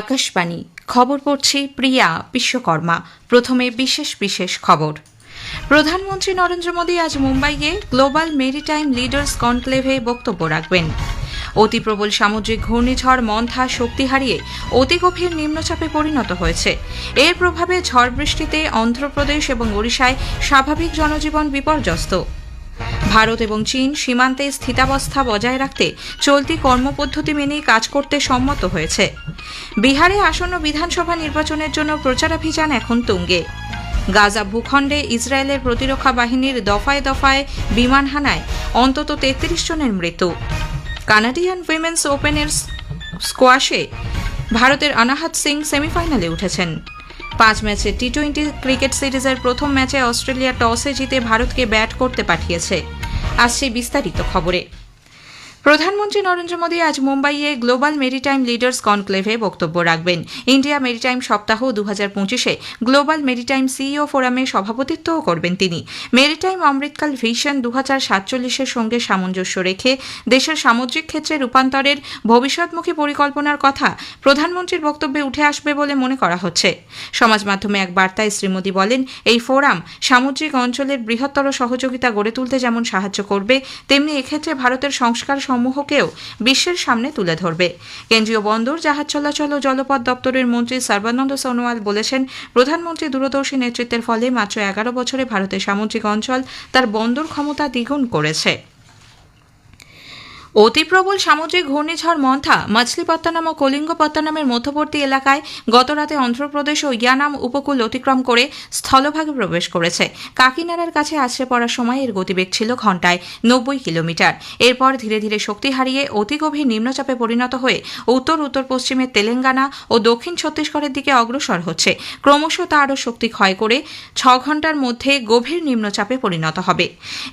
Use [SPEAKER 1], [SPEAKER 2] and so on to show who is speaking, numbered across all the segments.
[SPEAKER 1] আকাশবাণী খবর পড়ছি প্রিয়া বিশ্বকর্মা প্রথমে বিশেষ বিশেষ খবর প্রধানমন্ত্রী নরেন্দ্র মোদী আজ মুম্বাইয়ে গ্লোবাল মেরিটাইম লিডার্স কনক্লেভে বক্তব্য রাখবেন অতি প্রবল সামুদ্রিক ঘূর্ণিঝড় মন্থা শক্তি হারিয়ে অতি গভীর নিম্নচাপে পরিণত হয়েছে এর প্রভাবে ঝড় বৃষ্টিতে অন্ধ্রপ্রদেশ এবং ওড়িশায় স্বাভাবিক জনজীবন বিপর্যস্ত ভারত এবং চীন সীমান্তে স্থিতাবস্থা বজায় রাখতে চলতি কর্মপদ্ধতি মেনেই কাজ করতে সম্মত হয়েছে বিহারে আসন্ন বিধানসভা নির্বাচনের জন্য প্রচারাভিযান এখন তুঙ্গে গাজা ভূখণ্ডে ইসরায়েলের প্রতিরক্ষা বাহিনীর দফায় দফায় বিমান হানায় অন্তত তেত্রিশ জনের মৃত্যু কানাডিয়ান উইমেন্স ওপেনের স্কোয়াশে ভারতের আনাহাত সিং সেমিফাইনালে উঠেছেন পাঁচ ম্যাচে টি টোয়েন্টি ক্রিকেট সিরিজের প্রথম ম্যাচে অস্ট্রেলিয়া টসে জিতে ভারতকে ব্যাট করতে পাঠিয়েছে আসছে বিস্তারিত খবরে প্রধানমন্ত্রী নরেন্দ্র মোদী আজ মুম্বাইয়ে গ্লোবাল মেরিটাইম লিডার্স কনক্লেভে বক্তব্য রাখবেন ইন্ডিয়া মেরিটাইম সপ্তাহ দু হাজার পঁচিশে গ্লোবাল মেরিটাইম সিইও ফোরামে সভাপতিত্বও করবেন তিনি মেরিটাইম অমৃতকাল ভিশন দু হাজার সাতচল্লিশের সঙ্গে সামঞ্জস্য রেখে দেশের সামুদ্রিক ক্ষেত্রে রূপান্তরের ভবিষ্যৎমুখী পরিকল্পনার কথা প্রধানমন্ত্রীর বক্তব্যে উঠে আসবে বলে মনে করা হচ্ছে সমাজ মাধ্যমে এক বার্তায় শ্রী মোদী বলেন এই ফোরাম সামুদ্রিক অঞ্চলের বৃহত্তর সহযোগিতা গড়ে তুলতে যেমন সাহায্য করবে তেমনি এক্ষেত্রে ভারতের সংস্কার সমূহকেও বিশ্বের সামনে তুলে ধরবে কেন্দ্রীয় বন্দর জাহাজ চলাচল ও জলপথ দপ্তরের মন্ত্রী সর্বানন্দ সোনোয়াল বলেছেন প্রধানমন্ত্রী দূরদর্শী নেতৃত্বের ফলে মাত্র এগারো বছরে ভারতের সামুদ্রিক অঞ্চল তার বন্দর ক্ষমতা দ্বিগুণ করেছে অতিপ্রবল সামুদ্রিক ঘূর্ণিঝড় মন্থা মাছলিপত্তানাম ও কলিঙ্গপত্তনমের মধ্যবর্তী এলাকায় গতরাতে অন্ধ্রপ্রদেশ ও ইয়ানাম উপকূল অতিক্রম করে স্থলভাগে প্রবেশ করেছে কাকিনাড়ার কাছে আছড়ে পড়ার সময় এর গতিবেগ ছিল ঘন্টায় নব্বই কিলোমিটার এরপর ধীরে ধীরে শক্তি হারিয়ে অতি গভীর নিম্নচাপে পরিণত হয়ে উত্তর উত্তর পশ্চিমে তেলেঙ্গানা ও দক্ষিণ ছত্তিশগড়ের দিকে অগ্রসর হচ্ছে ক্রমশ তা আরও শক্তি ক্ষয় করে ছ ঘন্টার মধ্যে গভীর নিম্নচাপে পরিণত হবে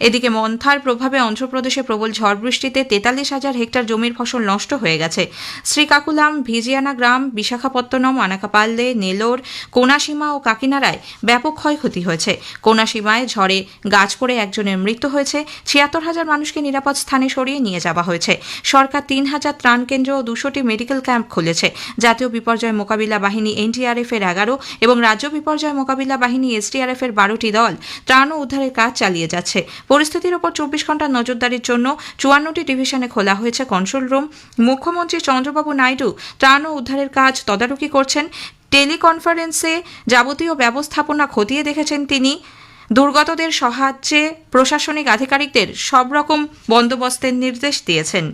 [SPEAKER 1] এদিকে মন্থার প্রভাবে অন্ধ্রপ্রদেশে প্রবল ঝড় বৃষ্টিতে তেতা পঁয়তাল্লিশ হাজার হেক্টর জমির ফসল নষ্ট হয়ে গেছে শ্রীকাকুলাম ভিজিয়ানা গ্রাম বিশাখাপত্তনম আনাকাপাল্লে নেলোর কোনাসীমা ও কাকিনাড়ায় ব্যাপক ক্ষয়ক্ষতি হয়েছে কোনাসীমায় ঝড়ে গাছ পড়ে একজনের মৃত্যু হয়েছে ছিয়াত্তর হাজার মানুষকে নিরাপদ স্থানে সরিয়ে নিয়ে যাওয়া হয়েছে সরকার তিন হাজার ত্রাণ কেন্দ্র ও দুশোটি মেডিকেল ক্যাম্প খুলেছে জাতীয় বিপর্যয় মোকাবিলা বাহিনী এনডিআরএফ এর এগারো এবং রাজ্য বিপর্যয় মোকাবিলা বাহিনী এসডিআরএফ এর বারোটি দল ত্রাণ ও উদ্ধারের কাজ চালিয়ে যাচ্ছে পরিস্থিতির ওপর চব্বিশ ঘন্টা নজরদারির জন্য চুয়ান্নটি ডিভিশন স্টেশনে খোলা হয়েছে কন্ট্রোল রুম মুখ্যমন্ত্রী চন্দ্রবাবু নাইডু ত্রাণ ও উদ্ধারের কাজ তদারকি করছেন টেলিকনফারেন্সে যাবতীয় ব্যবস্থাপনা খতিয়ে দেখেছেন তিনি দুর্গতদের সাহায্যে প্রশাসনিক আধিকারিকদের সব রকম বন্দোবস্তের নির্দেশ দিয়েছেন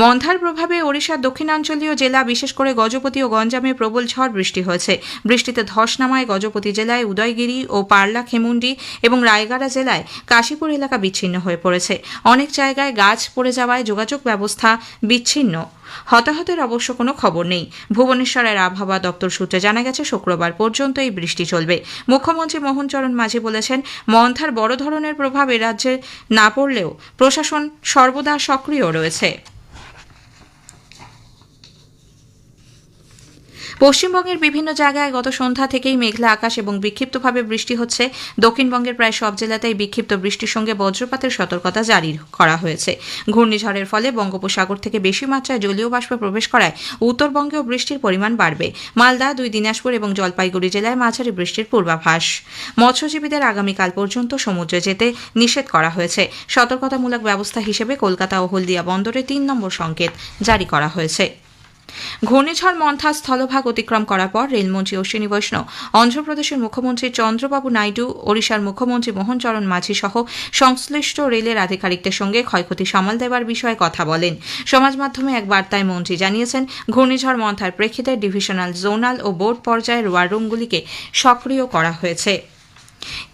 [SPEAKER 1] মন্থার প্রভাবে ওড়িশার দক্ষিণাঞ্চলীয় জেলা বিশেষ করে গজপতি ও গঞ্জামে প্রবল ঝড় বৃষ্টি হয়েছে বৃষ্টিতে ধস নামায় গজপতি জেলায় উদয়গিরি ও পার্লা খেমুন্ডি এবং রায়গাড়া জেলায় কাশীপুর এলাকা বিচ্ছিন্ন হয়ে পড়েছে অনেক জায়গায় গাছ পড়ে যাওয়ায় যোগাযোগ ব্যবস্থা বিচ্ছিন্ন হতাহতের অবশ্য কোনো খবর নেই ভুবনেশ্বরের আবহাওয়া দপ্তর সূত্রে জানা গেছে শুক্রবার পর্যন্ত এই বৃষ্টি চলবে মুখ্যমন্ত্রী মোহনচরণ মাঝি বলেছেন মন্থার বড় ধরনের প্রভাব এ রাজ্যে না পড়লেও প্রশাসন সর্বদা সক্রিয় রয়েছে পশ্চিমবঙ্গের বিভিন্ন জায়গায় গত সন্ধ্যা থেকেই মেঘলা আকাশ এবং বিক্ষিপ্তভাবে বৃষ্টি হচ্ছে দক্ষিণবঙ্গের প্রায় সব জেলাতেই বিক্ষিপ্ত বৃষ্টির সঙ্গে বজ্রপাতের সতর্কতা জারি করা হয়েছে ঘূর্ণিঝড়ের ফলে বঙ্গোপসাগর থেকে বেশি মাত্রায় জলীয় বাষ্প প্রবেশ করায় উত্তরবঙ্গেও বৃষ্টির পরিমাণ বাড়বে মালদা দুই দিনাজপুর এবং জলপাইগুড়ি জেলায় মাঝারি বৃষ্টির পূর্বাভাস মৎস্যজীবীদের আগামীকাল পর্যন্ত সমুদ্রে যেতে নিষেধ করা হয়েছে সতর্কতামূলক ব্যবস্থা হিসেবে কলকাতা ও হলদিয়া বন্দরে তিন নম্বর সংকেত জারি করা হয়েছে ঘূর্ণিঝড় মন্থা স্থলভাগ অতিক্রম করার পর রেলমন্ত্রী অশ্বিনী বৈষ্ণব অন্ধ্রপ্রদেশের মুখ্যমন্ত্রী চন্দ্রবাবু নাইডু ওড়িশার মুখ্যমন্ত্রী মোহনচরণ মাঝি সহ সংশ্লিষ্ট রেলের আধিকারিকদের সঙ্গে ক্ষয়ক্ষতি সামাল দেওয়ার বিষয়ে কথা বলেন সমাজ মাধ্যমে এক বার্তায় মন্ত্রী জানিয়েছেন ঘূর্ণিঝড় মন্থার প্রেক্ষিতে ডিভিশনাল জোনাল ও বোর্ড পর্যায়ের ওয়ার রুমগুলিকে সক্রিয় করা হয়েছে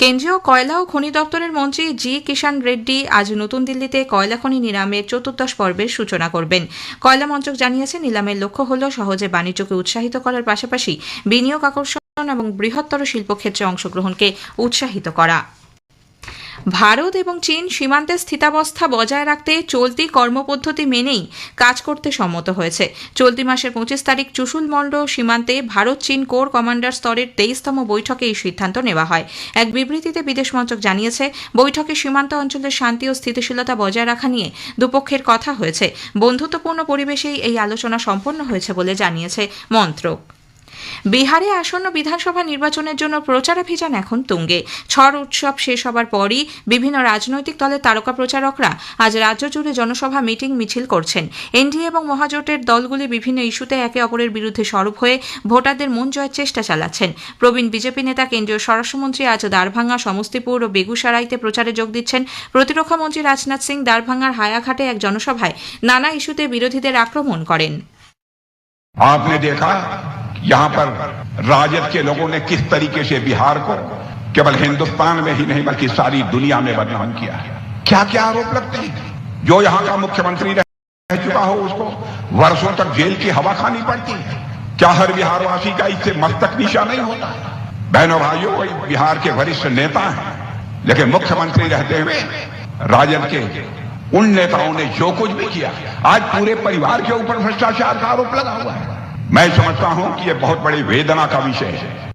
[SPEAKER 1] কেন্দ্রীয় কয়লা ও খনি দপ্তরের মন্ত্রী জি কিষাণ রেড্ডি আজ নতুন দিল্লিতে কয়লা খনি নিলামের চতুর্দশ পর্বের সূচনা করবেন কয়লা মন্ত্রক জানিয়েছে নিলামের লক্ষ্য হল সহজে বাণিজ্যকে উৎসাহিত করার পাশাপাশি বিনিয়োগ আকর্ষণ এবং বৃহত্তর শিল্পক্ষেত্রে অংশগ্রহণকে উৎসাহিত করা ভারত এবং চীন সীমান্তে স্থিতাবস্থা বজায় রাখতে চলতি কর্মপদ্ধতি মেনেই কাজ করতে সম্মত হয়েছে চলতি মাসের পঁচিশ তারিখ চুশুলমন্ড সীমান্তে ভারত চীন কোর কমান্ডার স্তরের তেইশতম বৈঠকে এই সিদ্ধান্ত নেওয়া হয় এক বিবৃতিতে বিদেশ মন্ত্রক জানিয়েছে বৈঠকে সীমান্ত অঞ্চলের শান্তি ও স্থিতিশীলতা বজায় রাখা নিয়ে দুপক্ষের কথা হয়েছে বন্ধুত্বপূর্ণ পরিবেশেই এই আলোচনা সম্পন্ন হয়েছে বলে জানিয়েছে মন্ত্রক বিহারে আসন্ন বিধানসভা নির্বাচনের জন্য প্রচারাভিযান এখন তুঙ্গে ছড় উৎসব শেষ হবার পরই বিভিন্ন রাজনৈতিক দলের তারকা প্রচারকরা আজ রাজ্য জুড়ে জনসভা মিটিং মিছিল করছেন এনডিএ এবং মহাজোটের দলগুলি বিভিন্ন ইস্যুতে একে অপরের বিরুদ্ধে সরব হয়ে ভোটারদের মন জয়ের চেষ্টা চালাচ্ছেন প্রবীণ বিজেপি নেতা কেন্দ্রীয় স্বরাষ্ট্রমন্ত্রী আজ দারভাঙ্গা সমস্তিপুর ও বেগুসারাইতে প্রচারে যোগ দিচ্ছেন প্রতিরক্ষামন্ত্রী রাজনাথ সিং দারভাঙ্গার হায়াঘাটে এক জনসভায় নানা ইস্যুতে বিরোধীদের আক্রমণ করেন
[SPEAKER 2] यहां पर राजद के लोगों ने किस तरीके से बिहार को केवल हिंदुस्तान में ही नहीं बल्कि सारी दुनिया में बदनाम किया है क्या क्या आरोप लगते हैं जो यहां का मुख्यमंत्री रह चुका हो उसको वर्षों तक जेल की हवा खानी पड़ती है क्या हर बिहारवासी का इससे मस्तक निशा नहीं होता बहनों भाइयों वही बिहार के वरिष्ठ नेता हैं लेकिन मुख्यमंत्री रहते हुए राजद के उन नेताओं ने जो कुछ भी किया आज पूरे परिवार के ऊपर भ्रष्टाचार का आरोप लगा हुआ है मैं समझता हूं कि यह बहुत बड़ी वेदना का विषय है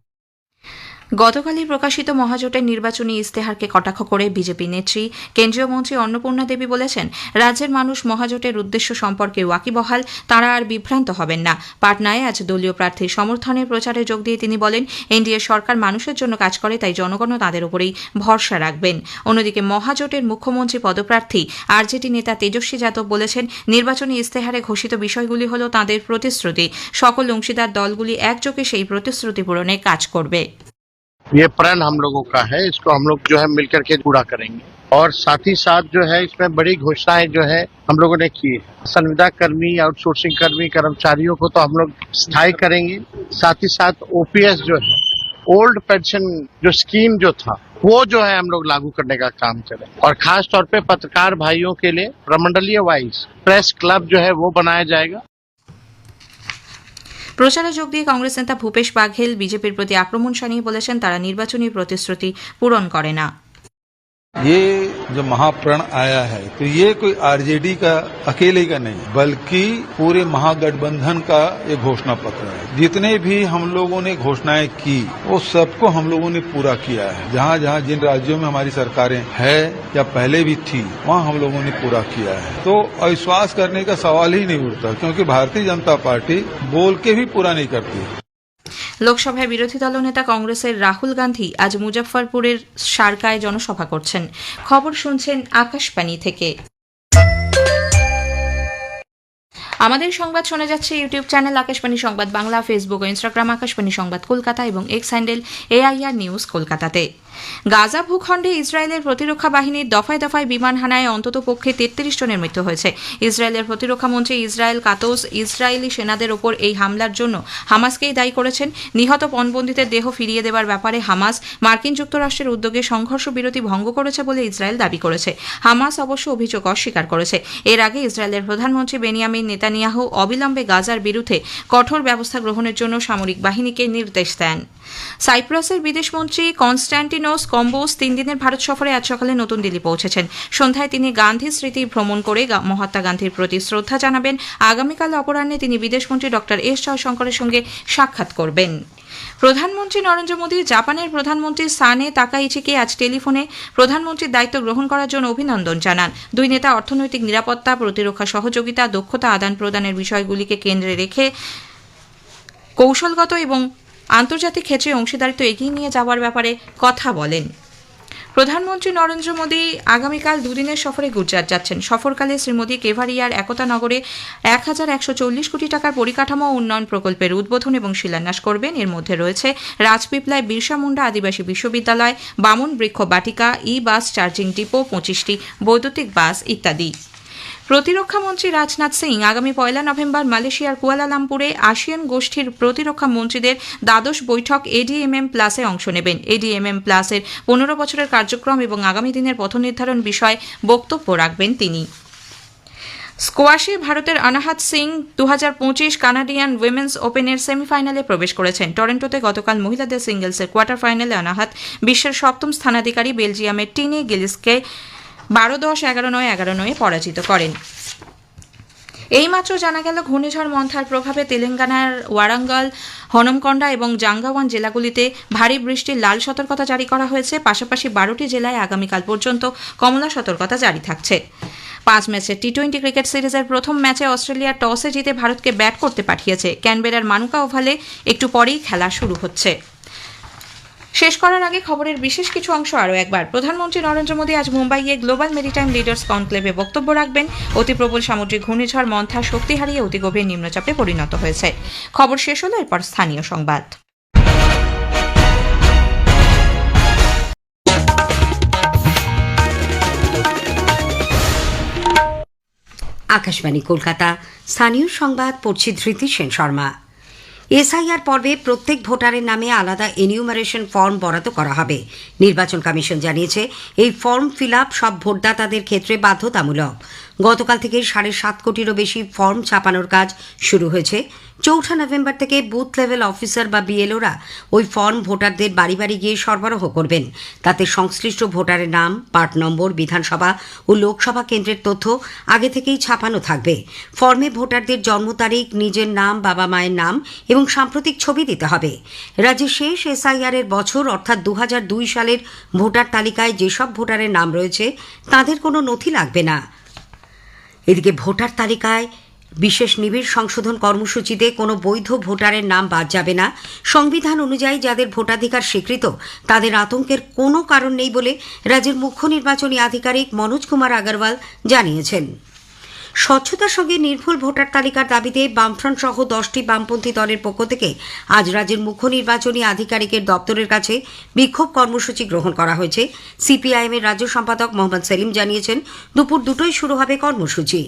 [SPEAKER 1] গতকালই প্রকাশিত মহাজোটের নির্বাচনী ইস্তেহারকে কটাক্ষ করে বিজেপি নেত্রী কেন্দ্রীয় মন্ত্রী অন্নপূর্ণা দেবী বলেছেন রাজ্যের মানুষ মহাজোটের উদ্দেশ্য সম্পর্কে ওয়াকিবহাল তারা আর বিভ্রান্ত হবেন না পাটনায় আজ দলীয় প্রার্থীর সমর্থনে প্রচারে যোগ দিয়ে তিনি বলেন এনডিএ সরকার মানুষের জন্য কাজ করে তাই জনগণও তাদের উপরেই ভরসা রাখবেন অন্যদিকে মহাজোটের মুখ্যমন্ত্রী পদপ্রার্থী আরজেডি নেতা তেজস্বী যাদব বলেছেন নির্বাচনী ইস্তেহারে ঘোষিত বিষয়গুলি হল তাঁদের প্রতিশ্রুতি সকল অংশীদার দলগুলি একযোগে সেই প্রতিশ্রুতি পূরণে কাজ করবে
[SPEAKER 3] ये प्रण हम लोगों का है इसको हम लोग जो है मिलकर के पूरा करेंगे और साथ ही साथ जो है इसमें बड़ी घोषणाएं जो है हम लोगों ने की है संविदा कर्मी आउटसोर्सिंग कर्मी कर्मचारियों को तो हम लोग स्थायी करेंगे साथ ही साथ ओपीएस जो है ओल्ड पेंशन जो स्कीम जो था वो जो है हम लोग लागू करने का काम करें और खास तौर पे पत्रकार भाइयों के लिए प्रमंडलीय वाइज प्रेस क्लब जो है वो बनाया जाएगा
[SPEAKER 1] প্রচারে যোগ দিয়ে কংগ্রেস নেতা ভূপেশ বাঘেল বিজেপির প্রতি আক্রমণ সানিয়ে বলেছেন তারা নির্বাচনী প্রতিশ্রুতি পূরণ করে না
[SPEAKER 4] ये जो महाप्रण आया है तो ये कोई आरजेडी का अकेले का नहीं बल्कि पूरे महागठबंधन का ये घोषणा पत्र है जितने भी हम लोगों ने घोषणाएं की वो सबको हम लोगों ने पूरा किया है जहाँ जहाँ जिन राज्यों में हमारी सरकारें है या पहले भी थी वहाँ हम लोगों ने पूरा किया है तो अविश्वास करने का सवाल ही नहीं उठता क्योंकि भारतीय जनता पार्टी बोल के भी पूरा नहीं करती
[SPEAKER 1] লোকসভায় বিরোধী দলনেতা কংগ্রেসের রাহুল গান্ধী আজ মুজফ্ফরপুরের সারকায় জনসভা করছেন খবর শুনছেন আকাশবাণী থেকে আমাদের সংবাদ শোনা যাচ্ছে YouTube channel Akashvani Sangbad Bangla Facebook ও ইনস্টাগ্রাম আকাশবাণী সংবাদ কলকাতা এবং এক্স হ্যান্ডেল এআইআর নিউজ কলকাতাতে গাজা ভূখণ্ডে ইসরায়েলের প্রতিরক্ষা বাহিনীর দফায় দফায় বিমান হানায় অন্তত পক্ষে তেত্রিশ জনের মৃত্যু হয়েছে ইসরায়েলের প্রতিরক্ষা মন্ত্রী ইসরায়েল কাতোস ইসরায়েলি সেনাদের ওপর এই হামলার জন্য হামাসকেই দায়ী করেছেন নিহত পণবন্দীদের দেহ ফিরিয়ে দেওয়ার ব্যাপারে হামাস মার্কিন যুক্তরাষ্ট্রের উদ্যোগে সংঘর্ষ বিরতি ভঙ্গ করেছে বলে ইসরায়েল দাবি করেছে হামাস অবশ্য অভিযোগ অস্বীকার করেছে এর আগে ইসরায়েলের প্রধানমন্ত্রী বেনিয়ামিন নেতানিয়াহু অবিলম্বে গাজার বিরুদ্ধে কঠোর ব্যবস্থা গ্রহণের জন্য সামরিক বাহিনীকে নির্দেশ দেন সাইপ্রাসের বিদেশমন্ত্রী কনস্ট্যান্টিন টেনস কম্বোস তিন দিনের ভারত সফরে আজ সকালে নতুন দিল্লি পৌঁছেছেন সন্ধ্যায় তিনি গান্ধী স্মৃতি ভ্রমণ করে মহাত্মা গান্ধীর প্রতি শ্রদ্ধা জানাবেন আগামীকাল অপরাহ্নে তিনি বিদেশমন্ত্রী ডক্টর এস জয়শঙ্করের সঙ্গে সাক্ষাৎ করবেন প্রধানমন্ত্রী নরেন্দ্র মোদী জাপানের প্রধানমন্ত্রী সানে তাকাইচিকে আজ টেলিফোনে প্রধানমন্ত্রীর দায়িত্ব গ্রহণ করার জন্য অভিনন্দন জানান দুই নেতা অর্থনৈতিক নিরাপত্তা প্রতিরক্ষা সহযোগিতা দক্ষতা আদান প্রদানের বিষয়গুলিকে কেন্দ্রে রেখে কৌশলগত এবং আন্তর্জাতিক ক্ষেত্রে অংশীদারিত্ব এগিয়ে নিয়ে যাওয়ার ব্যাপারে কথা বলেন প্রধানমন্ত্রী নরেন্দ্র মোদী আগামীকাল দুদিনের সফরে গুজরাট যাচ্ছেন সফরকালে শ্রী মোদী কেভারিয়ার একতা নগরে এক হাজার একশো চল্লিশ কোটি টাকার পরিকাঠামো উন্নয়ন প্রকল্পের উদ্বোধন এবং শিলান্যাস করবেন এর মধ্যে রয়েছে রাজপিপলায় বিরসা মুন্ডা আদিবাসী বিশ্ববিদ্যালয় বামন বৃক্ষ বাটিকা ই বাস চার্জিং ডিপো পঁচিশটি বৈদ্যুতিক বাস ইত্যাদি প্রতিরক্ষামন্ত্রী রাজনাথ সিং আগামী পয়লা নভেম্বর মালয়েশিয়ার কুয়ালালামপুরে আসিয়ান গোষ্ঠীর প্রতিরক্ষা মন্ত্রীদের দ্বাদশ বৈঠক এডিএমএম প্লাসে অংশ নেবেন এডিএমএম প্লাসের পনেরো বছরের কার্যক্রম এবং আগামী দিনের পথ নির্ধারণ বিষয়ে বক্তব্য রাখবেন তিনি স্কোয়াশে ভারতের অনাহাত সিং দু কানাডিয়ান উইমেন্স ওপেনের সেমিফাইনালে প্রবেশ করেছেন টরেন্টোতে গতকাল মহিলাদের সিঙ্গেলসের কোয়ার্টার ফাইনালে অনাহাত বিশ্বের সপ্তম স্থানাধিকারী বেলজিয়ামের টিনে গিলিসকে বারো দশ এগারো নয় এগারো নয়ে পরাজিত করেন এইমাত্র জানা গেল ঘূর্ণিঝড় মন্থার প্রভাবে তেলেঙ্গানার ওয়ারাঙ্গল হনমকন্ডা এবং জাঙ্গাওয়ান জেলাগুলিতে ভারী বৃষ্টির লাল সতর্কতা জারি করা হয়েছে পাশাপাশি বারোটি জেলায় আগামীকাল পর্যন্ত কমলা সতর্কতা জারি থাকছে পাঁচ ম্যাচের টি টোয়েন্টি ক্রিকেট সিরিজের প্রথম ম্যাচে অস্ট্রেলিয়া টসে জিতে ভারতকে ব্যাট করতে পাঠিয়েছে ক্যানবেরার মানুকা ওভালে একটু পরেই খেলা শুরু হচ্ছে শেষ করার আগে খবরের বিশেষ কিছু অংশ আরও একবার প্রধানমন্ত্রী নরেন্দ্র মোদী আজ মুম্বাইয়ে গ্লোবাল মেরিটাইম লিডার্স কনক্লেভে বক্তব্য রাখবেন অতি প্রবল সামুদ্রিক ঘূর্ণিঝড় মন্থা শক্তি হারিয়ে অতি গভীর নিম্নচাপে পরিণত হয়েছে খবর শেষ হলো এরপর স্থানীয় সংবাদ
[SPEAKER 5] আকাশবাণী কলকাতা স্থানীয় সংবাদ পড়ছি ধৃতি সেন শর্মা এসআইআর পর্বে প্রত্যেক ভোটারের নামে আলাদা এনিউমারেশন ফর্ম বরাদ্দ করা হবে নির্বাচন কমিশন জানিয়েছে এই ফর্ম ফিল সব ভোটদাতাদের ক্ষেত্রে বাধ্যতামূলক গতকাল থেকে সাড়ে সাত কোটিরও বেশি ফর্ম ছাপানোর কাজ শুরু হয়েছে চৌঠা নভেম্বর থেকে বুথ লেভেল অফিসার বা বিএলওরা ওই ফর্ম ভোটারদের বাড়ি বাড়ি গিয়ে সরবরাহ করবেন তাতে সংশ্লিষ্ট ভোটারের নাম পার্ট নম্বর বিধানসভা ও লোকসভা কেন্দ্রের তথ্য আগে থেকেই ছাপানো থাকবে ফর্মে ভোটারদের জন্ম তারিখ নিজের নাম বাবা মায়ের নাম এবং সাম্প্রতিক ছবি দিতে হবে রাজ্যের শেষ এসআইআরের বছর অর্থাৎ দু সালের ভোটার তালিকায় যেসব ভোটারের নাম রয়েছে তাদের কোনো নথি লাগবে না এদিকে ভোটার তালিকায় বিশেষ নিবিড় সংশোধন কর্মসূচিতে কোনো বৈধ ভোটারের নাম বাদ যাবে না সংবিধান অনুযায়ী যাদের ভোটাধিকার স্বীকৃত তাদের আতঙ্কের কোনো কারণ নেই বলে রাজ্যের মুখ্য নির্বাচনী আধিকারিক মনোজ কুমার আগরওয়াল জানিয়েছেন স্বচ্ছতার সঙ্গে নির্ভুল ভোটার তালিকার দাবিতে বামফ্রন্ট সহ দশটি বামপন্থী দলের পক্ষ থেকে আজ রাজ্যের মুখ্য নির্বাচনী আধিকারিকের দপ্তরের কাছে বিক্ষোভ কর্মসূচি গ্রহণ করা হয়েছে সিপিআইএমের রাজ্য সম্পাদক মোহাম্মদ সেলিম জানিয়েছেন দুপুর দুটোই শুরু হবে কর্মসূচি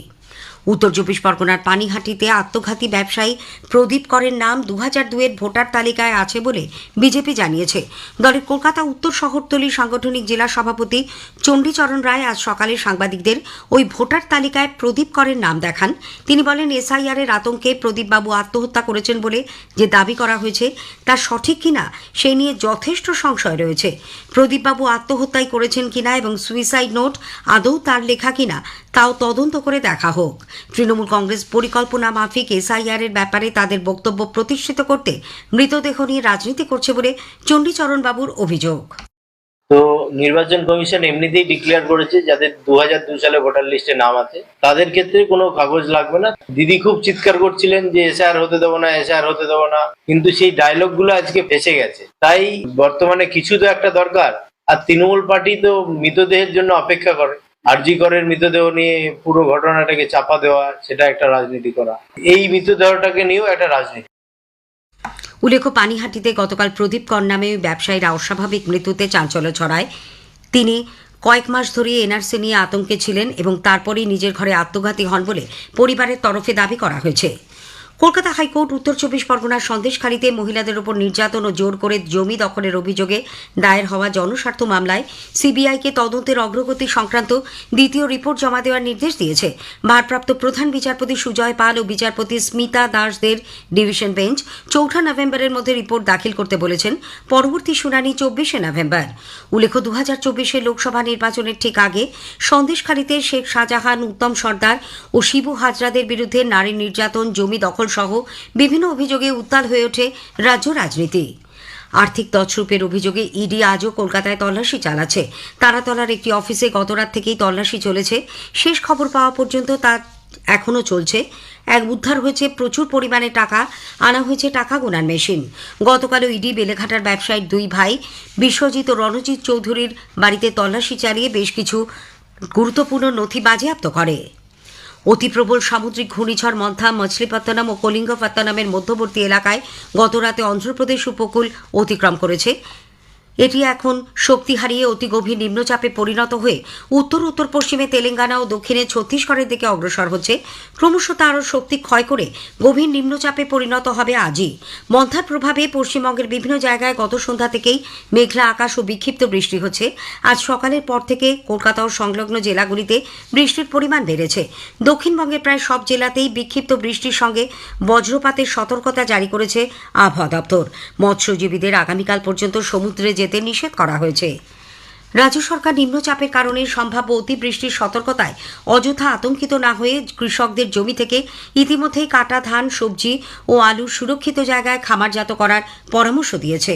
[SPEAKER 5] উত্তর চব্বিশ পরগনার পানিহাটিতে আত্মঘাতী ব্যবসায়ী প্রদীপ করের নাম দু হাজার দুয়ের ভোটার তালিকায় আছে বলে বিজেপি জানিয়েছে দলের কলকাতা উত্তর শহরতলির সাংগঠনিক জেলা সভাপতি চণ্ডীচরণ রায় আজ সকালে সাংবাদিকদের ওই ভোটার তালিকায় প্রদীপ করের নাম দেখান তিনি বলেন এসআইআরের আতঙ্কে প্রদীপবাবু আত্মহত্যা করেছেন বলে যে দাবি করা হয়েছে তা সঠিক কিনা সেই নিয়ে যথেষ্ট সংশয় রয়েছে প্রদীপবাবু আত্মহত্যাই করেছেন কিনা এবং সুইসাইড নোট আদৌ তার লেখা কিনা তাও তদন্ত করে দেখা হোক তৃণমূল কংগ্রেস পরিকল্পনা মাফিক এসআইআরের ব্যাপারে তাদের বক্তব্য প্রতিষ্ঠিত করতে মৃতদেহ নিয়ে রাজনীতি করছে বলে চণ্ডীচরণবাবুর অভিযোগ
[SPEAKER 6] তো নির্বাচন কমিশন এমনিতেই ডিক্লেয়ার করেছে যাদের দু সালে ভোটার লিস্টে নাম আছে তাদের ক্ষেত্রে কোনো কাগজ লাগবে না দিদি খুব চিৎকার করছিলেন যে এসআর হতে দেবো না এসআর হতে দেবো না কিন্তু সেই ডায়লগ গুলো আজকে ফেসে গেছে তাই বর্তমানে কিছু তো একটা দরকার আর তৃণমূল পার্টি তো মৃতদেহের জন্য অপেক্ষা করে আরজি করের মৃতদেহ নিয়ে পুরো ঘটনাটাকে চাপা দেওয়া সেটা একটা রাজনীতি করা এই মৃতদেহটাকে নিয়েও একটা রাজনীতি
[SPEAKER 5] উল্লেখ্য পানিহাটিতে গতকাল প্রদীপ কর নামে ব্যবসায়ীরা ব্যবসায়ীর অস্বাভাবিক মৃত্যুতে চাঞ্চল্য ছড়ায় তিনি কয়েক মাস ধরে এনআরসি নিয়ে আতঙ্কে ছিলেন এবং তারপরেই নিজের ঘরে আত্মঘাতী হন বলে পরিবারের তরফে দাবি করা হয়েছে কলকাতা হাইকোর্ট উত্তর চব্বিশ পরগনার সন্দেশখালিতে মহিলাদের ওপর নির্যাতন ও জোর করে জমি দখলের অভিযোগে দায়ের হওয়া জনস্বার্থ মামলায় সিবিআইকে তদন্তের অগ্রগতি সংক্রান্ত দ্বিতীয় রিপোর্ট জমা দেওয়ার নির্দেশ দিয়েছে ভারপ্রাপ্ত প্রধান বিচারপতি সুজয় পাল ও বিচারপতি স্মিতা দাসদের ডিভিশন বেঞ্চ চৌঠা নভেম্বরের মধ্যে রিপোর্ট দাখিল করতে বলেছেন পরবর্তী শুনানি চব্বিশে নভেম্বর উল্লেখ দু হাজার চব্বিশে লোকসভা নির্বাচনের ঠিক আগে সন্দেশখালিতে শেখ শাহজাহান উত্তম সর্দার ও শিবু হাজরাদের বিরুদ্ধে নারী নির্যাতন জমি দখল সহ বিভিন্ন অভিযোগে উত্তাল হয়ে ওঠে রাজ্য রাজনীতি আর্থিক তছরূপের অভিযোগে ইডি আজও কলকাতায় তল্লাশি চালাচ্ছে তারাতলার একটি অফিসে গতরাত থেকেই তল্লাশি চলেছে শেষ খবর পাওয়া পর্যন্ত তা এখনও চলছে এক উদ্ধার হয়েছে প্রচুর পরিমাণে টাকা আনা হয়েছে টাকা গোনার মেশিন গতকাল ইডি বেলেঘাটার ব্যবসায়ীর দুই ভাই বিশ্বজিৎ ও রণজিৎ চৌধুরীর বাড়িতে তল্লাশি চালিয়ে বেশ কিছু গুরুত্বপূর্ণ নথি বাজেয়াপ্ত করে অতিপ্রবল সামুদ্রিক ঘূর্ণিঝড় মন্থা মছলিপত্তনম ও কলিঙ্গপত্তনমের মধ্যবর্তী এলাকায় গতরাতে অন্ধ্রপ্রদেশ উপকূল অতিক্রম করেছে এটি এখন শক্তি হারিয়ে অতি গভীর নিম্নচাপে পরিণত হয়ে উত্তর উত্তর পশ্চিমে তেলেঙ্গানা ও দক্ষিণে ছত্তিশগড়ের দিকে অগ্রসর হচ্ছে ক্রমশ তারও শক্তি ক্ষয় করে গভীর নিম্নচাপে পরিণত হবে আজই মন্থার প্রভাবে পশ্চিমবঙ্গের বিভিন্ন জায়গায় গত সন্ধ্যা থেকেই মেঘলা আকাশ ও বিক্ষিপ্ত বৃষ্টি হচ্ছে আজ সকালের পর থেকে কলকাতা ও সংলগ্ন জেলাগুলিতে বৃষ্টির পরিমাণ বেড়েছে দক্ষিণবঙ্গের প্রায় সব জেলাতেই বিক্ষিপ্ত বৃষ্টির সঙ্গে বজ্রপাতের সতর্কতা জারি করেছে আবহাওয়া দপ্তর মৎস্যজীবীদের আগামীকাল পর্যন্ত সমুদ্রে যে যেতে নিষেধ করা হয়েছে রাজ্য সরকার নিম্নচাপের কারণে সম্ভাব্য অতিবৃষ্টির সতর্কতায় অযথা আতঙ্কিত না হয়ে কৃষকদের জমি থেকে ইতিমধ্যেই কাটা ধান সবজি ও আলু সুরক্ষিত জায়গায় খামারজাত করার পরামর্শ দিয়েছে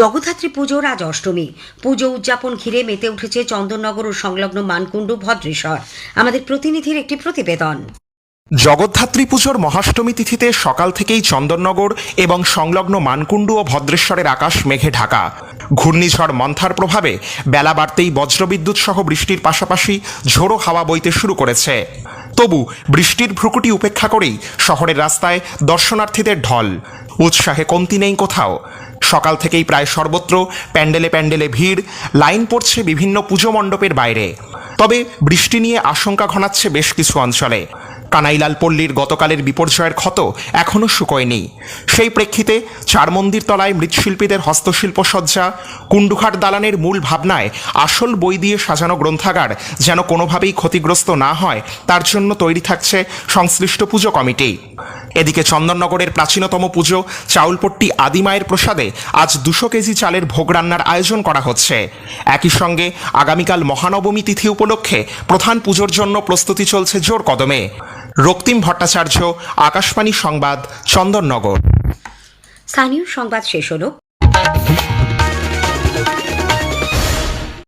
[SPEAKER 5] জগদ্ধাত্রী পুজোর আজ অষ্টমী পুজো উদযাপন ঘিরে মেতে উঠেছে চন্দননগর ও সংলগ্ন মানকুণ্ডু ভদ্রেশ্বর আমাদের প্রতিনিধির একটি প্রতিবেদন
[SPEAKER 7] জগদ্ধাত্রী পুজোর মহাষ্টমী তিথিতে সকাল থেকেই চন্দননগর এবং সংলগ্ন মানকুণ্ডু ও ভদ্রেশ্বরের আকাশ মেঘে ঢাকা ঘূর্ণিঝড় মন্থার প্রভাবে বেলা বাড়তেই বজ্রবিদ্যুৎ সহ বৃষ্টির পাশাপাশি ঝোড়ো হাওয়া বইতে শুরু করেছে তবু বৃষ্টির ভ্রুকুটি উপেক্ষা করেই শহরের রাস্তায় দর্শনার্থীদের ঢল উৎসাহে কমতি নেই কোথাও সকাল থেকেই প্রায় সর্বত্র প্যান্ডেলে প্যান্ডেলে ভিড় লাইন পড়ছে বিভিন্ন পুজো মণ্ডপের বাইরে তবে বৃষ্টি নিয়ে আশঙ্কা ঘনাচ্ছে বেশ কিছু অঞ্চলে কানাইলাল পল্লীর গতকালের বিপর্যয়ের ক্ষত এখনও নেই সেই প্রেক্ষিতে চার মন্দির তলায় মৃৎশিল্পীদের হস্তশিল্প সজ্জা কুণ্ডুঘাট দালানের মূল ভাবনায় আসল বই দিয়ে সাজানো গ্রন্থাগার যেন কোনোভাবেই ক্ষতিগ্রস্ত না হয় তার জন্য তৈরি থাকছে সংশ্লিষ্ট পুজো কমিটি এদিকে চন্দননগরের প্রাচীনতম পুজো চাউলপট্টি আদিমায়ের প্রসাদে আজ দুশো কেজি চালের ভোগ রান্নার আয়োজন করা হচ্ছে একই সঙ্গে আগামীকাল মহানবমী তিথি উপলক্ষে প্রধান পুজোর জন্য প্রস্তুতি চলছে জোর কদমে রক্তিম ভট্টাচার্য আকাশবাণী সংবাদ চন্দননগর
[SPEAKER 1] স্থানীয় সংবাদ শেষ হলো